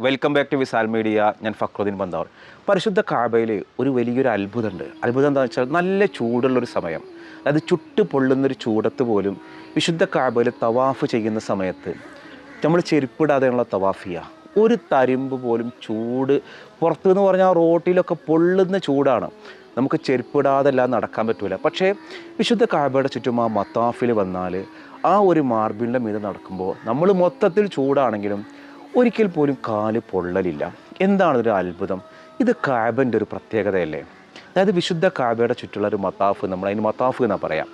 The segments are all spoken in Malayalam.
Welcome back to Visal media ഞാൻ ഫക്രുദ്ദീൻ ബന്താവർ പരിശുദ്ധ കാബയിൽ ഒരു വലിയൊരു അത്ഭുതമുണ്ട്. അത്ഭുതം എന്താണെന്ന് വെച്ചാൽ നല്ല ചൂടുള്ളൊരു സമയം. അതായത് ചുട്ട് പൊള്ളുന്നൊരു ചൂടത്ത് പോലും വിശുദ്ധ കാബയിൽ തവാഫ് ചെയ്യുന്ന സമയത്ത് നമ്മൾ ചെരുപ്പിടാതെയുള്ള തവാഫിയ. ഒരു തരിമ്പ് പോലും ചൂട് പുറത്തു എന്ന് പറഞ്ഞാൽ റോട്ടിലൊക്കെ പൊള്ളുന്ന ചൂടാണ്. നമുക്ക് ചെരുപ്പിടാതെ നടക്കാൻ പറ്റൂല. പക്ഷേ വിശുദ്ധ കാബയുടെ ചുറ്റും ആ മത്താഫിൽ വന്നാൽ ആ ഒരു മാർബിളിന്റെ മീത് നടക്കുമ്പോൾ നമ്മൾ മൊത്തത്തിൽ ചൂടാണെങ്കിലും ഒരിക്കൽ പോലും കാൽ പൊള്ളലില്ല. എന്താണൊരു അത്ഭുതം? ഇത് കാബന്റെ ഒരു പ്രത്യേകതയല്ലേ? അതായത് വിശുദ്ധ കാബയുടെ ചുറ്റുള്ള ഒരു മത്താഫ് നമ്മൾ അതിന് മത്താഫ് എന്നാണ് പറയാം.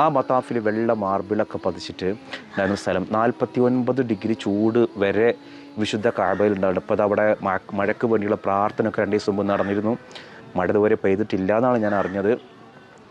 ആ മത്താഫിൽ വെള്ള മാർബിളൊക്കെ പതിച്ചിട്ട് ഉണ്ടായിരുന്ന സ്ഥലം. നാൽപ്പത്തി ഒൻപത് ഡിഗ്രി ചൂട് വരെ വിശുദ്ധ കാബയിൽ ഉണ്ടായിരുന്നു. ഇപ്പോൾ അവിടെ മഴക്ക് വേണ്ടിയുള്ള പ്രാർത്ഥനയൊക്കെ രണ്ട് ദിവസം മുമ്പ് നടന്നിരുന്നു. മഴ ഇതുവരെ പെയ്തിട്ടില്ല എന്നാണ് ഞാൻ അറിഞ്ഞത്.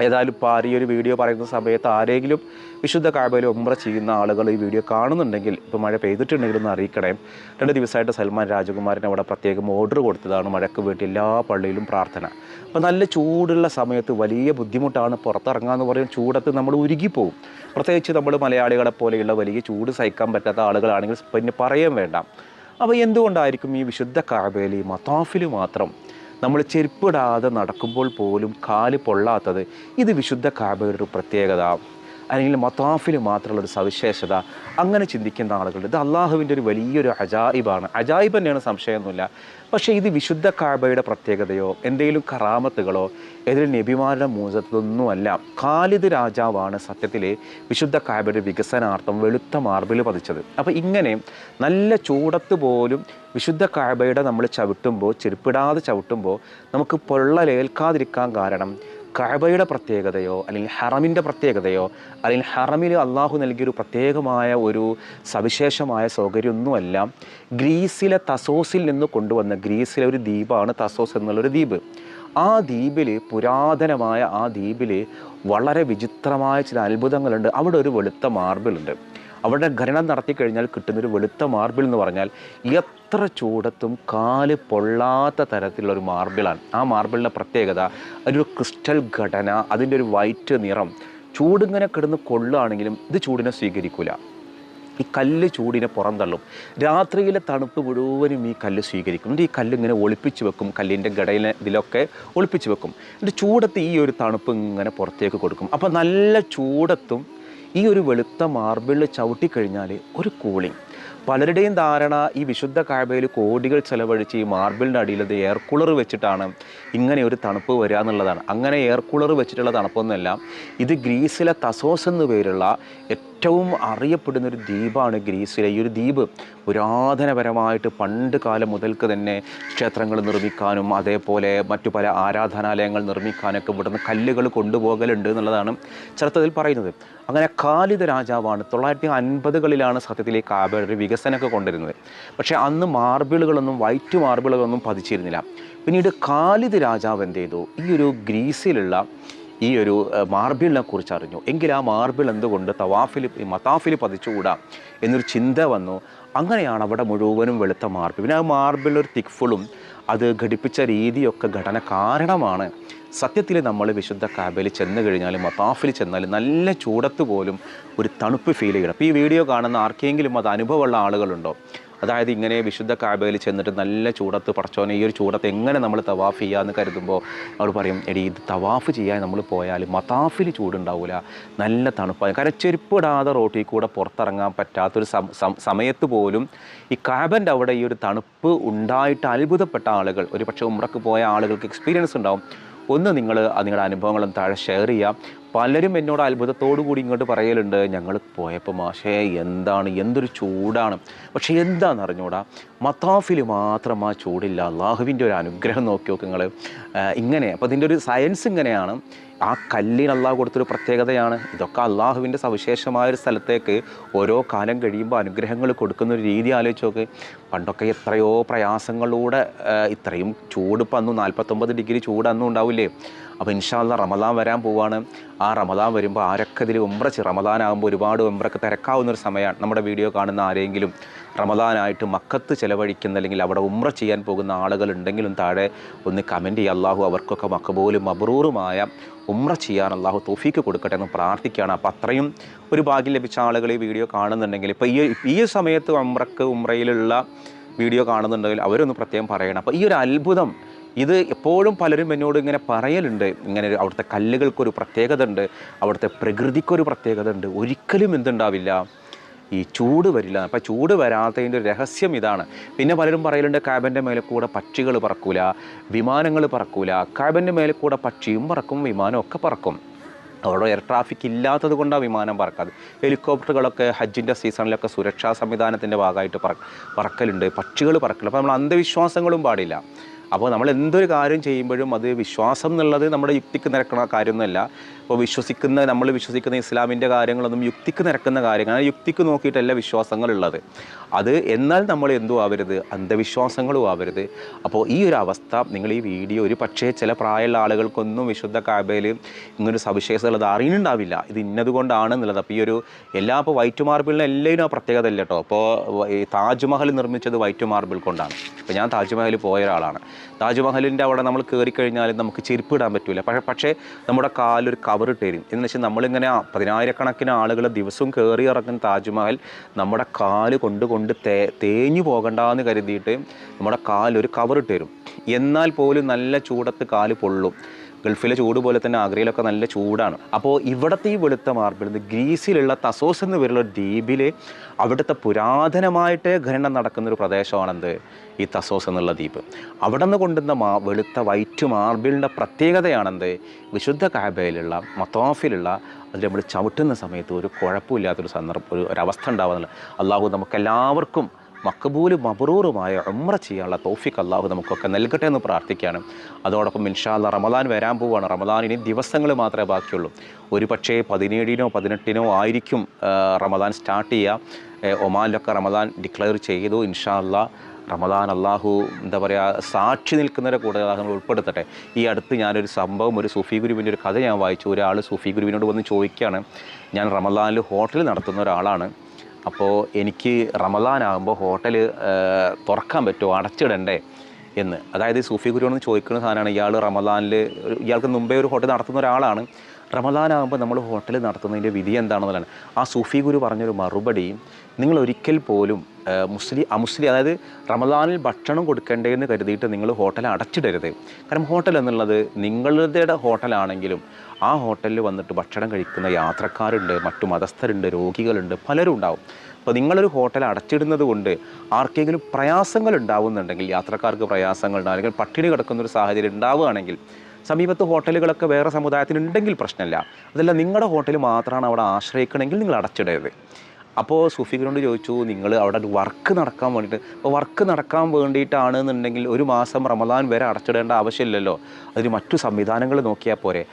ഏതായാലും ഈ ഒരു വീഡിയോ പറയുന്ന സമയത്ത് ആരെങ്കിലും വിശുദ്ധ കാബയിൽ ഉമ്ര ചെയ്യുന്ന ആളുകൾ ഈ വീഡിയോ കാണുന്നുണ്ടെങ്കിൽ ഇപ്പോൾ മഴ പെയ്തിട്ടുണ്ടെങ്കിൽ ഒന്ന് അറിയിക്കണേ. രണ്ട് ദിവസമായിട്ട് സൽമാൻ രാജകുമാരൻ അവിടെ പ്രത്യേകം ഓർഡർ കൊടുത്തതാണ് മഴക്ക് വേണ്ടി എല്ലാ പള്ളിയിലും പ്രാർത്ഥന. അപ്പോൾ നല്ല ചൂടുള്ള സമയത്ത് വലിയ ബുദ്ധിമുട്ടാണ് പുറത്തിറങ്ങാന്ന് പറയും ചൂടത്ത് നമ്മൾ ഉരുകിപ്പോവും. പ്രത്യേകിച്ച് നമ്മൾ മലയാളികളെ പോലെയുള്ള വലിയ ചൂട് സഹിക്കാൻ പറ്റാത്ത ആളുകളാണെങ്കിൽ പിന്നെ പറയാൻ വേണ്ട. അപ്പോൾ എന്തുകൊണ്ടായിരിക്കും ഈ വിശുദ്ധ കാബയിൽ ഈ മത്താഫിൽ മാത്രം നമ്മൾ ചെരുപ്പിടാതെ നടക്കുമ്പോൾ പോലും കാൽ പൊള്ളാത്തത് ഇത് വിശുദ്ധ കാബയുടെ ഒരു പ്രത്യേകത. അല്ലെങ്കിൽ മത്താഫിൽ മാത്രമുള്ള ഒരു സവിശേഷത അങ്ങനെ ചിന്തിക്കുന്ന ആളുകളുണ്ട്. ഇത് അള്ളാഹുവിന്റെ ഒരു വലിയൊരു അജായിബാണ്. അജായിബ് തന്നെയാണ് സംശയമൊന്നുമില്ല. പക്ഷേ ഇത് വിശുദ്ധ കാബയുടെ പ്രത്യേകതയോ എന്തെങ്കിലും കറാമത്തുകളോ ഏതെങ്കിലും നബിമാരുടെ മൂസത്തൊന്നുമല്ല ഖാലിദ് രാജാവാണ് സത്യത്തിൽ വിശുദ്ധ കാബയുടെ വികസനാർത്ഥം വെളുത്ത മാർബിൾ പതിച്ചത്. അപ്പോൾ ഇങ്ങനെ നല്ല ചൂടത്ത് പോലും വിശുദ്ധ കാബയുടെ നമ്മൾ ചവിട്ടുമ്പോൾ ചെരുപ്പിടാതെ ചവിട്ടുമ്പോൾ നമുക്ക് പൊള്ളലേൽക്കാതിരിക്കാൻ കാരണം കഅബയുടെ പ്രത്യേകതയോ അല്ലെങ്കിൽ ഹറമിന്റെ പ്രത്യേകതയോ അല്ലെങ്കിൽ ഹറമിൽ അള്ളാഹു നൽകിയൊരു പ്രത്യേകമായ ഒരു സവിശേഷമായ സൗകര്യമൊന്നുമല്ല. ഗ്രീസിലെ തസോസിൽ നിന്ന് കൊണ്ടുവന്ന ഗ്രീസിലെ ഒരു ദ്വീപാണ് തസോസ് എന്നുള്ളൊരു ദ്വീപ്. ആ ദ്വീപിൽ പുരാതനമായ ആ ദ്വീപിൽ വളരെ വിചിത്രമായ ചില അത്ഭുതങ്ങളുണ്ട്. അവിടെ ഒരു വെളുത്ത മാർബിളുണ്ട്. അവിടെ ഖനനം നടത്തി കഴിഞ്ഞാൽ കിട്ടുന്നൊരു വെളുത്ത മാർബിൾ എന്ന് പറഞ്ഞാൽ എത്ര ചൂടത്തും കാൽ പൊള്ളാത്ത തരത്തിലുള്ള ഒരു മാർബിളാണ്. ആ മാർബിളിന്റെ പ്രത്യേകത ഒരു ക്രിസ്റ്റൽ ഘടന അതിന്റെ ഒരു വൈറ്റ് നിറം. ചൂടിങ്ങനെ കിടന്ന് കൊള്ളുകയാണെങ്കിലും ഇത് ചൂടിനെ സ്വീകരിക്കില്ല ഈ കല്ല് ചൂടിനെ പുറന്തള്ളും. രാത്രിയിലെ തണുപ്പ് മുഴുവനും ഈ കല്ല് സ്വീകരിക്കും. എന്നിട്ട് ഈ കല്ലിങ്ങനെ ഒളിപ്പിച്ച് വെക്കും. കല്ലിന്റെ ഘടയിലെ ഇതിലൊക്കെ ഒളിപ്പിച്ച് വെക്കും. എന്നിട്ട് ചൂടത്ത് ഈ ഒരു തണുപ്പ് ഇങ്ങനെ പുറത്തേക്ക് കൊടുക്കും. അപ്പോൾ നല്ല ചൂടത്തും ഈ ഒരു വെളുത്ത മാർബിളിൽ ചവിട്ടിക്കഴിഞ്ഞാൽ ഒരു കൂളിംഗ് പലരുടെയും ധാരണ ഈ വിശുദ്ധ കാഴ്ബയിൽ കോടികൾ ചെലവഴിച്ച് ഈ മാർബിളിന്റെ അടിയിൽ ഇത് എയർ കൂളർ വെച്ചിട്ടാണ് ഇങ്ങനെ ഒരു തണുപ്പ് വരിക എന്നുള്ളതാണ്. അങ്ങനെ എയർ കൂളർ വെച്ചിട്ടുള്ള തണുപ്പൊന്നുമല്ല. ഇത് ഗ്രീസിലെ തസോസ് എന്നു പേരുള്ള ഏറ്റവും അറിയപ്പെടുന്ന ഒരു ദ്വീപാണ് ഗ്രീസിലെ. ഈ ഒരു ദ്വീപ് പുരാതനപരമായിട്ട് പണ്ട് കാലം മുതൽക്ക് തന്നെ ക്ഷേത്രങ്ങൾ നിർമ്മിക്കാനും അതേപോലെ മറ്റു പല ആരാധനാലയങ്ങൾ നിർമ്മിക്കാനൊക്കെ ഇവിടുന്ന് കല്ലുകൾ കൊണ്ടുപോകലുണ്ട് എന്നുള്ളതാണ് ചരിത്രത്തിൽ പറയുന്നത്. അങ്ങനെ കാലിത രാജാവാണ് തൊള്ളായിരത്തി അൻപതുകളിലാണ് സത്യത്തിൽ ഈ കാബയുടെ ഒരു വികസനമൊക്കെ കൊണ്ടുവരുന്നത്. പക്ഷേ അന്ന് മാർബിളുകളൊന്നും വൈറ്റ് മാർബിളുകളൊന്നും പതിച്ചിരുന്നില്ല. പിന്നീട് കാലിത രാജാവ് എന്ത് ചെയ്തു? ഈ ഒരു ഗ്രീസിലുള്ള ഈ ഒരു മാർബിളിനെ കുറിച്ച് അറിഞ്ഞു. എങ്കിൽ ആ മാർബിൾ എന്തുകൊണ്ട് തവാഫിൽ ഈ മത്താഫിൽ പതിച്ചുകൂടാ എന്നൊരു ചിന്ത വന്നു. അങ്ങനെയാണ് അവിടെ മുഴുവനും വെളുത്ത മാർബിൾ. പിന്നെ ആ മാർബിളിൽ ഒരു തിക്ഫുളും അത് ഘടിപ്പിച്ച രീതിയൊക്കെ ഘടന കാരണമാണ്. സത്യത്തിൽ നമ്മൾ വിശുദ്ധ കാബയിൽ ചെന്ന് കഴിഞ്ഞാൽ മതാഫിൽ ചെന്നാൽ നല്ല ചൂടത്ത് പോലും ഒരു തണുപ്പ് ഫീൽ ചെയ്യണം. അപ്പോൾ ഈ വീഡിയോ കാണുന്ന ആർക്കെങ്കിലും അത് അനുഭവമുള്ള ആളുകളുണ്ടോ? അതായത് ഇങ്ങനെ വിശുദ്ധ കാബയിൽ ചെന്നിട്ട് നല്ല ചൂടത്ത് പടച്ചോനെ ഈ ഒരു ചൂടത്ത് എങ്ങനെ നമ്മൾ തവാഫ് ചെയ്യാമെന്ന് കരുതുമ്പോൾ അവൾ പറയും എടി ഇത് തവാഫ് ചെയ്യാൻ നമ്മൾ പോയാൽ മതാഫിൽ ചൂടുണ്ടാവില്ല നല്ല തണുപ്പാണ് കാരണം ചെരുപ്പിടാതെ റോട്ടിൽ കൂടെ പുറത്തിറങ്ങാൻ പറ്റാത്തൊരു സമയത്ത് പോലും ഈ കാബന്റെ അവിടെ ഈ ഒരു തണുപ്പ് ഉണ്ടായിട്ട് അത്ഭുതപ്പെട്ട ആളുകൾ ഒരു പക്ഷേ ഉമ്രക്ക് പോയ ആളുകൾക്ക് എക്സ്പീരിയൻസ് ഉണ്ടാവും. ഒന്ന് നിങ്ങൾ നിങ്ങളുടെ അനുഭവങ്ങളും താഴെ ഷെയർ ചെയ്യാം പലരും എന്നോട് അത്ഭുതത്തോടു കൂടി ഇങ്ങോട്ട് പറയലുണ്ട് ഞങ്ങൾ പോയപ്പോൾ മാഷേ എന്താണ്? എന്തൊരു ചൂടാണ്. പക്ഷേ എന്താണെന്ന് അറിഞ്ഞൂടാ മത്താഫിൽ മാത്രം ആ ചൂടില്ല. അള്ളാഹുവിന്റെ ഒരു അനുഗ്രഹം നോക്കി നോക്ക് നിങ്ങൾ ഇങ്ങനെ. അപ്പോൾ ഇതിന്റെ ഒരു സയൻസ് ഇങ്ങനെയാണ്. ആ കല്ലിന് അള്ളാഹു കൊടുത്തൊരു പ്രത്യേകതയാണ്. ഇതൊക്കെ അള്ളാഹുവിന്റെ സവിശേഷമായ ഒരു സ്ഥലത്തേക്ക് ഓരോ കാലം കഴിയുമ്പോൾ അനുഗ്രഹങ്ങൾ കൊടുക്കുന്ന ഒരു രീതി ആലോചിച്ച് നോക്ക്. പണ്ടൊക്കെ എത്രയോ പ്രയാസങ്ങളിലൂടെ ഇത്രയും ചൂട് ഇപ്പം അന്ന് നാൽപ്പത്തൊമ്പത് ഡിഗ്രി ചൂട് അന്നും ഉണ്ടാവില്ലേ? അപ്പോൾ ഇൻഷാല്ല റമദാൻ വരാൻ പോവുകയാണ് ആ റമദാൻ വരുമ്പോൾ ആരൊക്കെ ഇതിൽ റമദാനാകുമ്പോൾ റമദാൻ ആകുമ്പോൾ ഒരുപാട് ഉംറക്ക് തിരക്കാവുന്ന ഒരു സമയമാണ് നമ്മുടെ വീഡിയോ കാണുന്ന ആരെങ്കിലും. റമദാനായിട്ട് മക്കത്ത് ചിലവഴിക്കുന്ന അല്ലെങ്കിൽ അവിടെ ഉംറ ചെയ്യാൻ പോകുന്ന ആളുകളുണ്ടെങ്കിലും താഴെ ഒന്ന് കമന്റ് ചെയ്യുക അള്ളാഹു അവർക്കൊക്കെ മക്കബോലും അബ്രൂറുമായ ഉംറ ചെയ്യാൻ അള്ളാഹു തോഫീക്ക് കൊടുക്കട്ടെ എന്ന് പ്രാർത്ഥിക്കുകയാണ്. അപ്പോൾ അത്രയും ഒരു ഭാഗ്യം ലഭിച്ച ആളുകൾ ഈ വീഡിയോ കാണുന്നുണ്ടെങ്കിൽ ഇപ്പോൾ ഈ ഈ സമയത്ത് ഉംറക്ക് ഉംറയിലുള്ള വീഡിയോ കാണുന്നുണ്ടെങ്കിൽ അവരൊന്ന് പ്രത്യേകം പറയണം. അപ്പോൾ ഈ ഒരു അത്ഭുതം ഇത് എപ്പോഴും പലരും എന്നോട് ഇങ്ങനെ പറയലുണ്ട്. ഇങ്ങനെ അവിടുത്തെ കല്ലുകൾക്കൊരു പ്രത്യേകത ഉണ്ട് അവിടുത്തെ പ്രകൃതിക്കൊരു പ്രത്യേകത ഉണ്ട് ഒരിക്കലും എന്തുണ്ടാവില്ല. ഈ ചൂട് വരില്ല. അപ്പം ചൂട് വരാത്തതിന്റെ ഒരു രഹസ്യം ഇതാണ്. പിന്നെ പലരും പറയലുണ്ട് കാബന്റെ മേലെ കൂടെ പക്ഷികൾ പറക്കൂല വിമാനങ്ങൾ പറക്കൂല. കാബന്റെ മേലെ കൂടെ പക്ഷിയും പറക്കും വിമാനവും ഒക്കെ പറക്കും. അവിടെ എയർ ട്രാഫിക് ഇല്ലാത്തത് കൊണ്ടാണ് വിമാനം പറക്കാതെ. ഹെലികോപ്റ്ററുകളൊക്കെ ഹജ്ജിന്റെ സീസണിലൊക്കെ സുരക്ഷാ സംവിധാനത്തിന്റെ ഭാഗമായിട്ട് പറ പറക്കലുണ്ട്. പക്ഷികൾ പറക്കലുണ്ട്. അപ്പോൾ നമ്മൾ അന്ധവിശ്വാസങ്ങളും പാടില്ല. അപ്പോൾ നമ്മൾ എന്തൊരു കാര്യം ചെയ്യുമ്പോഴും അത് വിശ്വാസം എന്നുള്ളത് നമ്മുടെ യുക്തിക്ക് നിരക്കണ കാര്യമൊന്നുമല്ല. ഇപ്പോൾ വിശ്വസിക്കുന്ന നമ്മൾ വിശ്വസിക്കുന്ന ഇസ്ലാമിന്റെ കാര്യങ്ങളൊന്നും യുക്തിക്ക് നിരക്കുന്ന കാര്യങ്ങൾ യുക്തിക്ക് നോക്കിയിട്ടല്ല വിശ്വാസങ്ങളുള്ളത്. അത് എന്നാൽ നമ്മൾ എന്തോ ആവരുത് അന്ധവിശ്വാസങ്ങളും ആവരുത്. അപ്പോൾ ഈ ഒരു അവസ്ഥ നിങ്ങൾ ഈ വീഡിയോ ഒരു പക്ഷേ ചില പ്രായമുള്ള ആളുകൾക്കൊന്നും വിശുദ്ധ കാബയിൽ ഇങ്ങനൊരു സവിശേഷതകളത് അറിയുന്നുണ്ടാവില്ല. ഇത് ഇന്നതുകൊണ്ടാണ് എന്നുള്ളത് അപ്പോൾ ഈ ഒരു എല്ലാ ഇപ്പോൾ വൈറ്റ് മാർബിളിന് എല്ലാവരും ആ പ്രത്യേകത ഇല്ല കേട്ടോ. അപ്പോൾ ഈ താജ്മഹൽ നിർമ്മിച്ചത് വൈറ്റ് മാർബിൾ കൊണ്ടാണ്. ഇപ്പോൾ ഞാൻ താജ്മഹൽ പോയ ഒരാളാണ്. താജ്മഹലിന്റെ അവിടെ നമ്മൾ കയറി കഴിഞ്ഞാൽ നമുക്ക് ചെരുപ്പ് ഇടാൻ പറ്റില്ല പക്ഷേ പക്ഷേ നമ്മുടെ കാലൊരു ഇട്ട് ഇട്ടേരും എന്ന് വെച്ചാൽ നമ്മളിങ്ങനെ പതിനായിരക്കണക്കിന് ആളുകൾ ദിവസവും കയറി ഇറങ്ങുന്ന താജ്മഹൽ നമ്മുടെ കാൽ കൊണ്ട് കൊണ്ട് തേ തേഞ്ഞു പോകണ്ടെന്ന് കരുതിയിട്ട് നമ്മുടെ കാലൊരു കവർ ഇട്ടേരും എന്നാൽ പോലും നല്ല ചൂടത്ത് കാൽ പൊള്ളും. ഗൾഫിലെ ചൂട് പോലെ തന്നെ ആഗ്രയിലൊക്കെ നല്ല ചൂടാണ്. അപ്പോൾ ഇവിടുത്തെ ഈ വെളുത്ത മാർബിൾ ഗ്രീസിലുള്ള തസോസ് എന്ന് പേരുള്ള ദ്വീപിലെ അവിടുത്തെ പുരാതനമായിട്ട് ഖനനം നടക്കുന്ന ഒരു പ്രദേശമാണെന്ത്? ഈ തസോസ് എന്നുള്ള ദ്വീപ്. അവിടെ നിന്ന് കൊണ്ടുവന്ന മാ വെളുത്ത വൈറ്റ് മാർബിളിന്റെ പ്രത്യേകതയാണെന്ത്? വിശുദ്ധ കാബയിലുള്ള മത്തോഫിലുള്ള അതിൽ നമ്മൾ ചവിട്ടുന്ന സമയത്ത് ഒരു കുഴപ്പമില്ലാത്തൊരു സന്ദർഭം ഒരു ഒരവസ്ഥ ഉണ്ടാവുന്നില്ല അള്ളാഹു നമുക്കെല്ലാവർക്കും മക്കബൂൽ മബറൂറുമായ ഉമ്ര ചെയ്യാനുള്ള തോഫിക്ക് അള്ളാഹു നമുക്കൊക്കെ നൽകട്ടെ എന്ന് പ്രാർത്ഥിക്കുകയാണ്. അതോടൊപ്പം ഇൻഷാല്ല റമദാൻ വരാൻ പോവുകയാണ് റമദാൻ ഇനി ദിവസങ്ങൾ മാത്രമേ ബാക്കിയുള്ളൂ. ഒരു പക്ഷേ പതിനേഴിനോ പതിനെട്ടിനോ ആയിരിക്കും റമദാൻ സ്റ്റാർട്ട് ചെയ്യുക. ഒമാനിലൊക്കെ റമദാൻ ഡിക്ലെയർ ചെയ്തു. ഇൻഷാല്ല റമദാൻ അള്ളാഹു എന്താ പറയുക സാക്ഷി നിൽക്കുന്നവരെ കൂടെ അള്ളാഹു നമ്മൾ ഉൾപ്പെടുത്തട്ടെ. ഈ അടുത്ത് ഞാനൊരു സംഭവം ഒരു സൂഫി ഗുരുവിന്റെ ഒരു കഥ ഞാൻ വായിച്ചു. ഒരാൾ സൂഫി ഗുരുവിനോട് വന്ന് ചോദിക്കുകയാണ്. ഞാൻ റമദാനിൽ ഹോട്ടൽ നടത്തുന്ന ഒരാളാണ്. അപ്പോൾ എനിക്ക് റമദാനാകുമ്പോൾ ഹോട്ടൽ തുറക്കാൻ പറ്റുമോ? അടച്ചിടണ്ടേ എന്ന്. അതായത് സൂഫി ഗുരുവെന്ന് ചോദിക്കുന്ന സാധനമാണ് ഇയാൾ റമദാനിൽ ഇയാൾക്ക് മുമ്പേ ഒരു ഹോട്ടൽ നടത്തുന്ന ഒരാളാണ്. റമദാനാകുമ്പോൾ നമ്മൾ ഹോട്ടലിൽ നടത്തുന്നതിന്റെ വിധി എന്താണെന്നുള്ളതാണ്. ആ സൂഫി ഗുരു പറഞ്ഞൊരു മറുപടി നിങ്ങൾ ഒരിക്കൽ പോലും മുസ്ലിം അമുസ്ലിം അതായത് റമദാനിൽ ഭക്ഷണം കൊടുക്കേണ്ടതെന്ന് കരുതിയിട്ട് നിങ്ങൾ ഹോട്ടൽ അടച്ചിടരുത്. കാരണം ഹോട്ടൽ എന്നുള്ളത് നിങ്ങളുടെ ഹോട്ടലാണെങ്കിലും ആ ഹോട്ടലിൽ വന്നിട്ട് ഭക്ഷണം കഴിക്കുന്ന യാത്രക്കാരുണ്ട് മറ്റു മതസ്ഥരുണ്ട് രോഗികളുണ്ട് പലരും ഉണ്ടാവും. അപ്പോൾ നിങ്ങളൊരു ഹോട്ടൽ അടച്ചിടുന്നത് കൊണ്ട് ആർക്കെങ്കിലും പ്രയാസങ്ങൾ ഉണ്ടാവുന്നുണ്ടെങ്കിൽ യാത്രക്കാർക്ക് പ്രയാസങ്ങൾ ഉണ്ടാവും അല്ലെങ്കിൽ പട്ടിണി കിടക്കുന്ന ഒരു സാഹചര്യം ഉണ്ടാവുകയാണെങ്കിൽ സമീപത്ത് ഹോട്ടലുകളൊക്കെ വേറെ സമുദായത്തിനുണ്ടെങ്കിൽ പ്രശ്നമില്ല. അതല്ല നിങ്ങളുടെ ഹോട്ടൽ മാത്രമാണ് അവിടെ ആശ്രയിക്കണമെങ്കിൽ നിങ്ങൾ അടച്ചിടരുത്. അപ്പോൾ സുഫിഖിനോട് ചോദിച്ചു നിങ്ങൾ അവിടെ വർക്ക് നടക്കാൻ വേണ്ടിയിട്ട് അപ്പോൾ വർക്ക് നടക്കാൻ വേണ്ടിയിട്ടാണ് എന്നുണ്ടെങ്കിൽ ഒരു മാസം റമദാൻ വരെ അടച്ചിടേണ്ട ആവശ്യമില്ലല്ലോ. അതിന് മറ്റു സംവിധാനങ്ങൾ നോക്കിയാൽ പോരെ.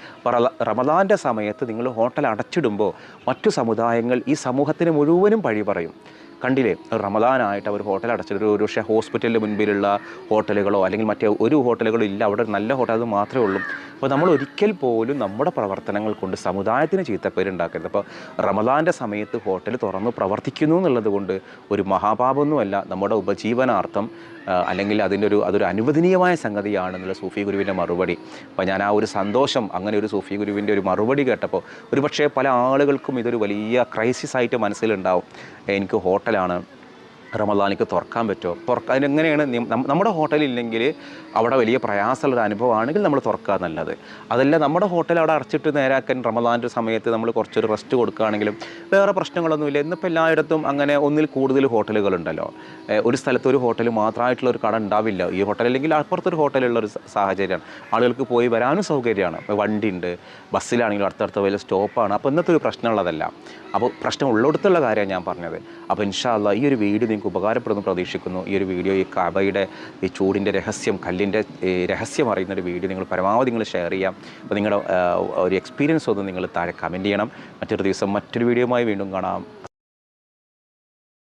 റമദാന്റെ സമയത്ത് നിങ്ങൾ ഹോട്ടൽ അടച്ചിടുമ്പോൾ മറ്റു സമുദായങ്ങൾ ഈ സമൂഹത്തിന് മുഴുവനും പഴി പറയും. കണ്ടില്ലേ? റമദാനായിട്ട് അവർ ഹോട്ടൽ അടച്ചിട്ട് ഒരു പക്ഷേ ഹോസ്പിറ്റലിന് മുൻപിലുള്ള ഹോട്ടലുകളോ അല്ലെങ്കിൽ മറ്റേ ഒരു ഹോട്ടലുകളോ ഇല്ല. അവിടെ നല്ല ഹോട്ടൽ അത് മാത്രമേ ഉള്ളൂ. അപ്പോൾ നമ്മൾ ഒരിക്കൽ പോലും നമ്മുടെ പ്രവർത്തനങ്ങൾ കൊണ്ട് സമുദായത്തിന് ചീത്തപ്പേരുണ്ടാക്കരുത് അപ്പോൾ റമദാന്റെ സമയത്ത് ഹോട്ടൽ തുറന്ന് പ്രവർത്തിക്കുന്നു എന്നുള്ളത് കൊണ്ട് ഒരു മഹാപാപമൊന്നുമല്ല. നമ്മുടെ ഉപജീവനാർത്ഥം അല്ലെങ്കിൽ അതിന്റെ ഒരു അതൊരു അനുവദനീയമായ സംഗതിയാണെന്നുള്ള സൂഫി ഗുരുവിന്റെ മറുപടി. അപ്പോൾ ഞാൻ ആ ഒരു സന്തോഷം അങ്ങനെ ഒരു സൂഫി ഗുരുവിന്റെ ഒരു മറുപടി കേട്ടപ്പോൾ ഒരുപക്ഷേ പല ആളുകൾക്കും ഇതൊരു വലിയ ക്രൈസിസ് ആയിട്ട് മനസ്സിലുണ്ടാവും. എനിക്ക് ഹോട്ടലാണ് റമദാനിക്ക് തുറക്കാൻ പറ്റുമോ? തുറക്കാൻ അതിനെങ്ങനെയാണ് നിയം- നമ്മ- നമ്മുടെ ഹോട്ടലില്ലെങ്കിൽ അവിടെ വലിയ പ്രയാസമുള്ള ഒരു അനുഭവമാണെങ്കിൽ നമ്മൾ തുറക്കുക നല്ലത്. അതല്ല നമ്മുടെ ഹോട്ടൽ അവിടെ അടച്ചിട്ട് നേരാക്കാൻ റമദാന്റെ സമയത്ത് നമ്മൾ കുറച്ചൊരു റെസ്റ്റ് കൊടുക്കുകയാണെങ്കിലും വേറെ പ്രശ്നങ്ങളൊന്നുമില്ല. ഇന്നിപ്പോൾ എല്ലായിടത്തും അങ്ങനെ ഒന്നിൽ കൂടുതൽ ഹോട്ടലുകളുണ്ടല്ലോ. ഒരു സ്ഥലത്ത് ഒരു ഹോട്ടൽ മാത്രമായിട്ടുള്ള ഒരു കട ഉണ്ടാവില്ല. ഈ ഹോട്ടൽ അല്ലെങ്കിൽ അപ്പുറത്തൊരു ഹോട്ടലുള്ള ഒരു സ- സാഹചര്യമാണ്. ആളുകൾക്ക് പോയി വരാനും സൗകര്യമാണ്. വണ്ടി ഉണ്ട് ബസ്സിലാണെങ്കിലും അടുത്തടുത്ത വലിയ സ്റ്റോപ്പാണ്. അപ്പോൾ ഇന്നത്തെ ഒരു പ്രശ്നമുള്ളതല്ല. അപ്പോൾ പ്രശ്നം ഉള്ളിടത്തുള്ള കാര്യമാണ് ഞാൻ പറഞ്ഞത്. അപ്പോൾ ഇൻഷാല്ല ഈ ഒരു വീഡിയോ നിങ്ങൾക്ക് ഉപകാരപ്പെടുന്നു പ്രതീക്ഷിക്കുന്നു. ഈ ഒരു വീഡിയോ ഈ കഥയുടെ ഈ ചൂടിന്റെ രഹസ്യം കല്ലിന്റെ രഹസ്യം അറിയുന്ന ഒരു വീഡിയോ നിങ്ങൾ പരമാവധി നിങ്ങൾ ഷെയർ ചെയ്യാം. അപ്പോൾ നിങ്ങളുടെ ഒരു എക്സ്പീരിയൻസ് ഒന്ന് നിങ്ങൾ താഴെ കമന്റ് ചെയ്യണം. മറ്റൊരു ദിവസം മറ്റൊരു വീഡിയോയുമായി വീണ്ടും കാണാം.